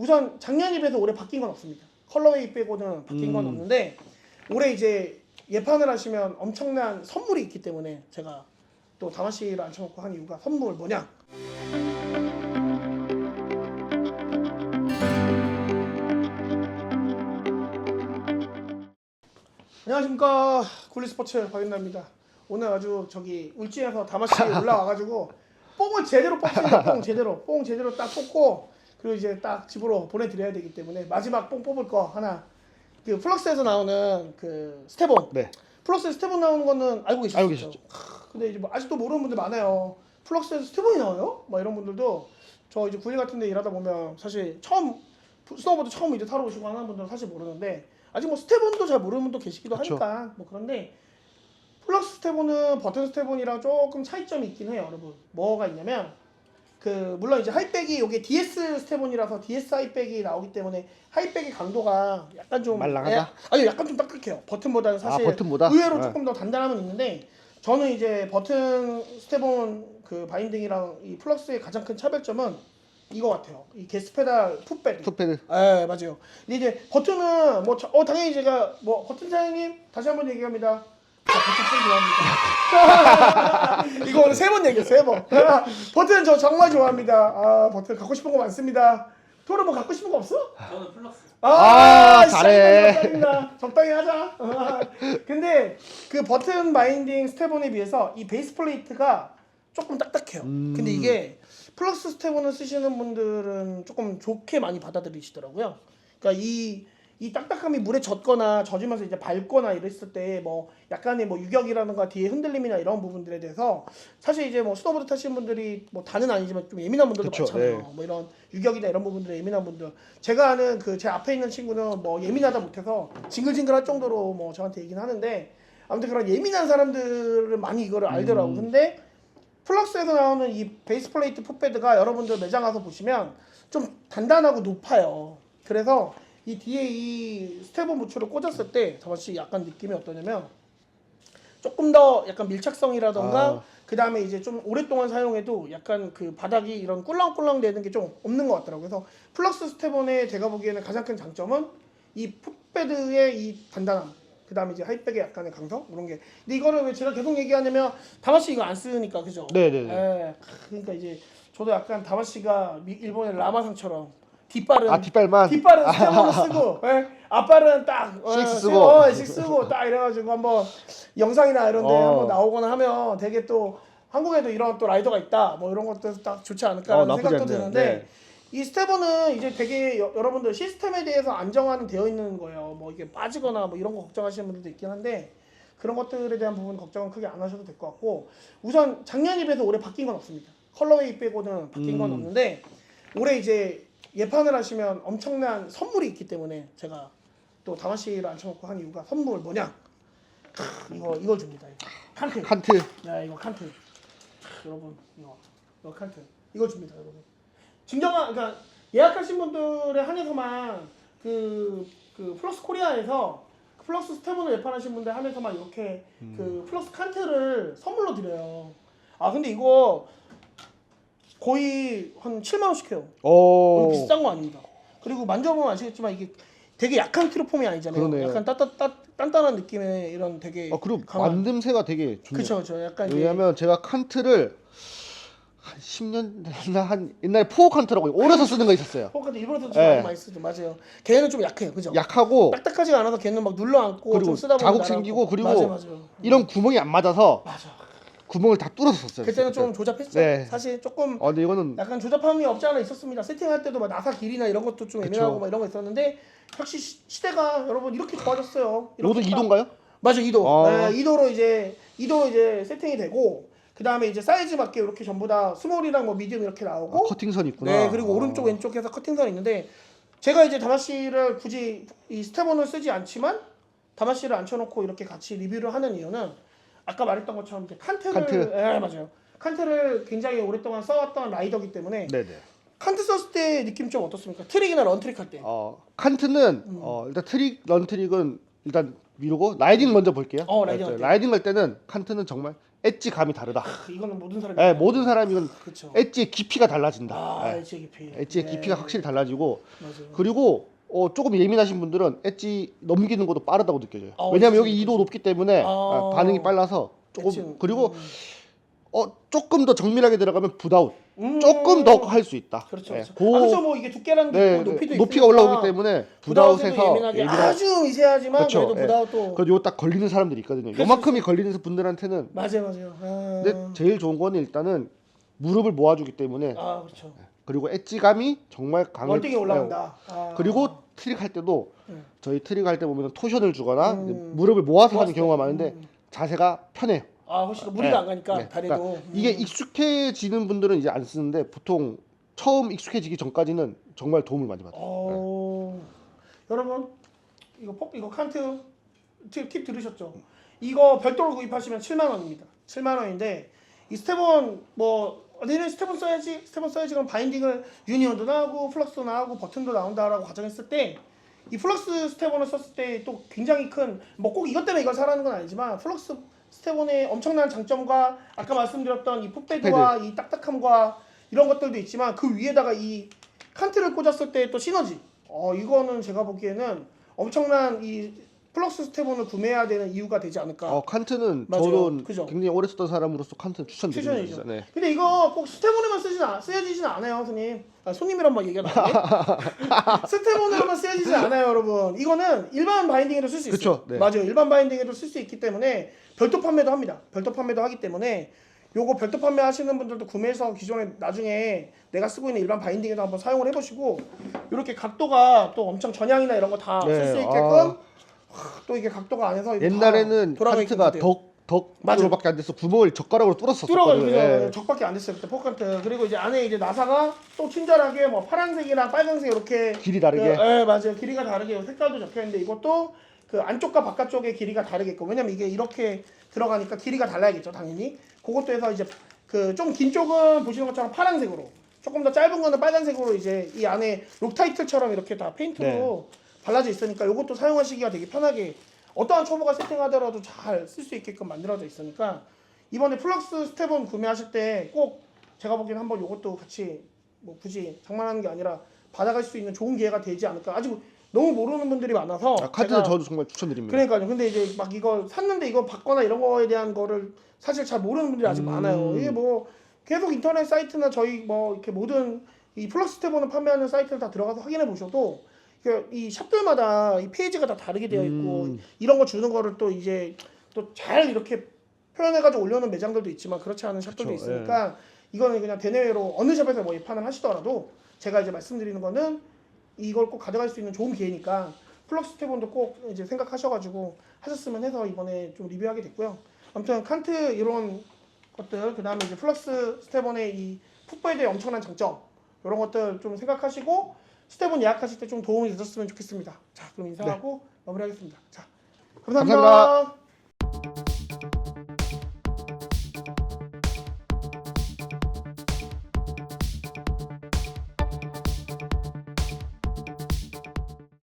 우선 작년에 비해서 올해 바뀐 건 없습니다. 컬러웨이 빼고는 바뀐 건 음. 없는데 올해 이제 예판을 하시면 엄청난 선물이 있기 때문에 제가 또 다마시를 앉혀놓고 한 이유가 선물 뭐냐? 안녕하십니까 굴리스포츠 박윤나입니다. 오늘 아주 저기 울진에서 다마시 올라와가지고 뽕을 제대로 뽑습니다. 뽕 제대로 뽕 제대로 딱 뽑고 그리고 이제 딱 집으로 보내드려야 되기 때문에 마지막 뽕 뽑을 거 하나 그 플럭스에서 나오는 그 스테본 네. 플럭스에 스테본 나오는 거는 알고 계셨죠? 알고 계셨죠. 근데 이제 뭐 아직도 모르는 분들 많아요. 플럭스에서 스테본이 나와요? 막 이런 분들도 저 이제 구일 같은 데 일하다 보면 사실 처음 스노보드 처음 이제 타러 오시고 하는 분들은 사실 모르는데 아직 뭐 스테본도 잘 모르는 분도 계시기도 그쵸. 하니까 뭐 그런데 플럭스 스테본은 버튼 스테본이랑 조금 차이점이 있긴 해요, 여러분. 뭐가 있냐면 그 물론 이제 하이백이 이게 DS 스테본이라서 DS 하이백이 나오기 때문에 하이백의 강도가 약간 좀 말랑하다? 예, 아니 약간 좀 딱딱해요. 버튼보다는 사실 아, 버튼보다? 의외로 네. 조금 더 단단함은 있는데 저는 이제 버튼 스테본 그 바인딩이랑 이 플럭스의 가장 큰 차별점은 이거 같아요. 이 게스 페달 풋베드. 풋패드. 예, 맞아요. 근데 이제 버튼은 뭐, 저- 어, 당연히 제가 뭐, 버튼 사장님, 다시 한번 얘기합니다. 좋아합니다. 이거 오늘 세 번 얘기해, 세 번. 버튼 저 정말 좋아합니다. 아, 버튼 갖고 싶은 거 많습니다. 토르 뭐 갖고 싶은 거 없어? 저는 플러스. 아, 시작이다, 잘해. 시작이다. 적당히 하자. 아, 근데 그 버튼 바인딩 스테본에 비해서 이 베이스 플레이트가 조금 딱딱해요. 음. 근데 이게 플럭스 스테본을 쓰시는 분들은 조금 좋게 많이 받아들이시더라고요. 그러니까 이, 이 딱딱함이 물에 젖거나 젖으면서 이제 밟거나 이랬을 때 뭐 약간의 뭐 유격이라든가 뒤에 흔들림이나 이런 부분들에 대해서 사실 이제 뭐 스노보드 타시는 분들이 뭐 다는 아니지만 좀 예민한 분들도 그쵸, 많잖아요. 네. 뭐 이런 유격이나 이런 부분들에 예민한 분들. 제가 아는 그 제 앞에 있는 친구는 뭐 예민하다 못해서 징글징글할 정도로 뭐 저한테 얘기는 하는데 아무튼 그런 예민한 사람들은 많이 이거를 알더라고. 음. 근데 플럭스에서 나오는 이 베이스 플레이트 풋패드가 여러분들 매장 가서 보시면 좀 단단하고 높아요. 그래서 이 뒤에 이 스테본 부츠를 꽂았을 때 잠시 약간 느낌이 어떠냐면 조금 더 약간 밀착성이라던가 아. 그 다음에 이제 좀 오랫동안 사용해도 약간 그 바닥이 이런 꿀렁꿀렁 되는 게 좀 없는 것 같더라고요. 그래서 플럭스 스테본의 제가 보기에는 가장 큰 장점은 이 풋패드의 이 단단함. 그 다음에 이제 하이백의 약간의 강성 이런 게. 근데 이거를 왜 제가 계속 얘기하냐면 다마씨 이거 안 쓰니까 그죠? 네네네. 예, 그러니까 이제 저도 약간 다마씨가 미- 일본의 라마상처럼 뒷발은 아 뒷발만. 뒷발은 스테본을 쓰고 예, 앞발은 딱 어, 식스 세- 쓰고. 어, 식스 쓰고 딱 이래가지고 한번 영상이나 이런데 어. 한번 나오거나 하면 되게 또 한국에도 이런 또 라이더가 있다 뭐 이런 것도 딱 좋지 어, 않을까라는 나쁘지 생각도 않네요. 드는데 네. 이 스테본은 이제 되게 여, 러분들 시스템에 대해서 안정화는 되어 있는 거예요 뭐 이게 빠지거나 뭐 이런 거 걱정하시는 분들도 있긴 한데 그런 것들에 대한 부분 걱정은 크게 안 하셔도 될 것 같고 우선 작년에 비해서 올해 바뀐 건 없습니다 컬러웨이 빼고는 바뀐 건 음. 없는데 올해 이제 예판을 하시면 엄청난 선물이 있기 때문에 제가 또 다마시를 앉혀놓고 한 이유가 선물 뭐냐? 크, 이거 이걸 줍니다. 이거. 칸트. 칸트. 야 이거 칸트. 크, 여러분 이거 이거 칸트. 이거 줍니다, 여러분. 진정한 그러니까 예약하신 분들에 한해서만 그, 그 플러스 코리아에서 플러스 스테본을 예판하신 분들 한해서만 이렇게 그 플러스 칸트를 선물로 드려요. 아 근데 이거 거의 한 7만 원씩 해요. 오. 너무 비싼 거 아닙니다. 그리고 만져보면 아시겠지만 이게 되게 약한 티로폼이 아니잖아요. 그러네요. 약간 따따 따 단단한 느낌의 이런 되게 아 그리고 강한. 만듦새가 되게 좋네요. 그쵸 그쵸. 약간 왜냐면 제가 칸트를 한 10년 됐나 한 옛날에 포어 칸트라고 오래서 쓰는 거 있었어요. 포카도 일본에서 좀 네. 많이 많이 쓰죠. 맞아요. 걔는 좀 약해요. 그죠? 약하고 딱딱하지가 않아서 걔는 막 눌러 앉고 그리고 좀 쓰다 보면 자국 날아가고. 생기고 그리고 맞아요, 맞아요. 이런 구멍이 안 맞아서 맞아. 구멍을 다 뚫어서 썼어요. 그때는 그때. 좀 조잡했죠. 네. 사실 조금 어 근데 이거는 약간 조잡함이 없지 않아 있었습니다. 세팅할 때도 막 나사 길이나 이런 것도 좀 그쵸. 예민하고 막 이런 거 있었는데 확실히 시- 시대가 여러분 이렇게 좋아졌어요. 딱- 2도인가요? 맞아 2도. 아. 네, 2도로 이제 2도로 이제 세팅이 되고 그 다음에 이제 사이즈 맞게 이렇게 전부 다 스몰이랑 뭐 미디움 이렇게 나오고 커팅선 있구나. 네 그리고 아. 오른쪽 왼쪽에서 커팅선 있는데 제가 이제 다마시를 굳이 이 스테본을 쓰지 않지만 다마시를 앉혀놓고 이렇게 같이 리뷰를 하는 이유는 아까 말했던 것처럼 이제 칸트를 칸트. 예 맞아요 칸트를 굉장히 오랫동안 써왔던 라이더기 때문에 네네. 칸트 썼을 때 느낌 좀 어떻습니까 트릭이나 런트릭 할 때. 어 칸트는 음. 어 일단 트릭 런 트릭은 일단 미루고 라이딩 먼저 볼게요. 어, 라이딩 할 때. 라이딩 할 때는 칸트는 정말 엣지 감이 다르다. 크, 이거는 모든 사람이. 예, 모든 사람이 이건 그렇죠. 엣지의 깊이가 달라진다. 아, 예, 엣지 깊이. 엣지의 네. 깊이가 확실히 달라지고 맞아요. 그리고 어, 조금 예민하신 분들은 엣지 넘기는 것도 빠르다고 느껴져요. 어, 왜냐하면 그치, 여기 이도 그치. 높기 때문에 아. 아, 반응이 빨라서 조금 엣지. 그리고 음. 어, 조금 더 정밀하게 들어가면 붓아웃 음. 조금 더 할 수 있다. 그렇죠. 예, 그렇죠. 고- 아, 그렇죠. 뭐 이게 두께라는 게 네, 높이도 네, 높이가 있으니까 올라오기 때문에 붓아웃에서 예민하게 예민하 아주 미세하지만 그렇죠. 그래도 예. 붓아웃도 그래도 요딱 걸리는 사람들이 있거든요. 그렇죠. 요만큼이 걸리는 분들한테는 맞아요, 맞아요. 아, 근데 제일 좋은 거는 일단은 무릎을 모아주기 때문에 아 그렇죠. 그리고 엣지감이 정말 강해. 월등히 올라간다. 아. 그리고 트릭 할 때도 음. 저희 트릭 할 때 보면 토션을 주거나 음. 무릎을 모아서 하는 모았을 경우가 때. 많은데 음. 자세가 편해요. 아 훨씬 더 무리가 네. 안 가니까 네. 다리도 그러니까 이게 음. 익숙해지는 분들은 이제 안 쓰는데 보통 처음 익숙해지기 전까지는 정말 도움을 많이 받아요. 어... 여러분 이거 폭 이거 칸트 팁, 팁 들으셨죠? 이거 별도로 구입하시면 7만 원입니다. 7만 원인데 이 스테본 뭐 내년 스테본 써야지. 스테본 써야지. 그럼 바인딩을 유니온도 나오고 플럭스도 나오고 버튼도 나온다라고 가정했을 때 이 플럭스 스테본을 썼을 때 또 굉장히 큰 뭐 꼭 이것 때문에 이걸 사라는 건 아니지만 플럭스 스테본의 엄청난 장점과 아까 말씀드렸던 이 풋베드와 이 딱딱함과 이런 것들도 있지만 그 위에다가 이 칸트를 꽂았을 때 또 시너지. 어 이거는 제가 보기에는 엄청난 이 플럭스 스테본을 구매해야 되는 이유가 되지 않을까. 어 칸트는 맞아요. 저는 그죠? 굉장히 오래 쓰던 사람으로서 칸트는 추천드립니다. 추천이죠. 네. 근데 이거 꼭 스테본에만 쓰진 않, 쓰여지진 않아요, 손님. 아, 손님이란 말 얘기가 나네. 스테본으로만 쓰여지진 않아요, 여러분. 이거는 일반 바인딩에도 쓸 수 있어요. 그쵸, 네. 맞아요. 일반 바인딩에도 쓸 수 있기 때문에 별도 판매도 합니다. 별도 판매도 하기 때문에 요거 별도 판매 하시는 분들도 구매해서 기존에 나중에 내가 쓰고 있는 일반 바인딩에도 한번 사용을 해보시고 이렇게 각도가 또 엄청 전향이나 이런 거 다 쓸 수 네, 있게끔 아. 또 이게 각도가 안에서 이렇게 옛날에는 칸트가 돼요. 덕 덕으로밖에 안 돼서 구멍을 젓가락으로 뚫었었거든요. 뚫어가지고 예. 적밖에 안 됐어요 그때 포칸트 그리고 이제 안에 이제 나사가 또 친절하게 뭐 파란색이랑 빨간색 이렇게 길이 다르게. 그, 예 맞아요 길이가 다르게 색깔도 적혀 있는데 이것도 그 안쪽과 바깥쪽의 길이가 다르겠고 왜냐면 이게 이렇게 들어가니까 길이가 달라야겠죠 당연히 그것도 해서 이제 그 좀 긴 쪽은 보시는 것처럼 파란색으로 조금 더 짧은 거는 빨간색으로 이제 이 안에 록타이틀처럼 이렇게 다 페인트로 네. 발라져 있으니까 이것도 사용하시기가 되게 편하게 어떠한 초보가 세팅하더라도 잘 쓸 수 있게끔 만들어져 있으니까 이번에 플럭스 스텝은 구매하실 때 꼭 제가 보기엔 한번 이것도 같이 뭐 굳이 장만하는 게 아니라 받아갈 수 있는 좋은 기회가 되지 않을까 아직 너무 모르는 분들이 많아서 아, 제가- 저도 정말 추천드립니다. 그러니까요. 근데 이제 막 이거 샀는데 이거 받거나 이런 거에 대한 거를 사실 잘 모르는 분들이 아직 음. 많아요. 이게 뭐 계속 인터넷 사이트나 저희 뭐 이렇게 모든 이 플러스 스테본을 판매하는 사이트를 다 들어가서 확인해 보셔도 이게 이 샵들마다 이 페이지가 다 다르게 되어 있고 음. 이런 거 주는 거를 또 이제 또 잘 이렇게 표현해가지고 올려놓은 매장들도 있지만 그렇지 않은 샵들도 그쵸, 있으니까 이거는 그냥 대내외로 어느 샵에서 뭐 예판을 하시더라도 제가 이제 말씀드리는 거는 이걸 꼭 가져갈 수 있는 좋은 기회니까 플럭스 스테본도 꼭 이제 생각하셔가지고 하셨으면 해서 이번에 좀 리뷰하게 됐고요. 아무튼 칸트 이런 것들 그 다음에 이제 플럭스 스테본의 이 풋보에 엄청난 장점 이런 것들 좀 생각하시고 스테본 예약하실 때 좀 도움이 되셨으면 좋겠습니다. 자 그럼 인사하고 마무리하겠습니다. 자 감사합니다. 감사합니다.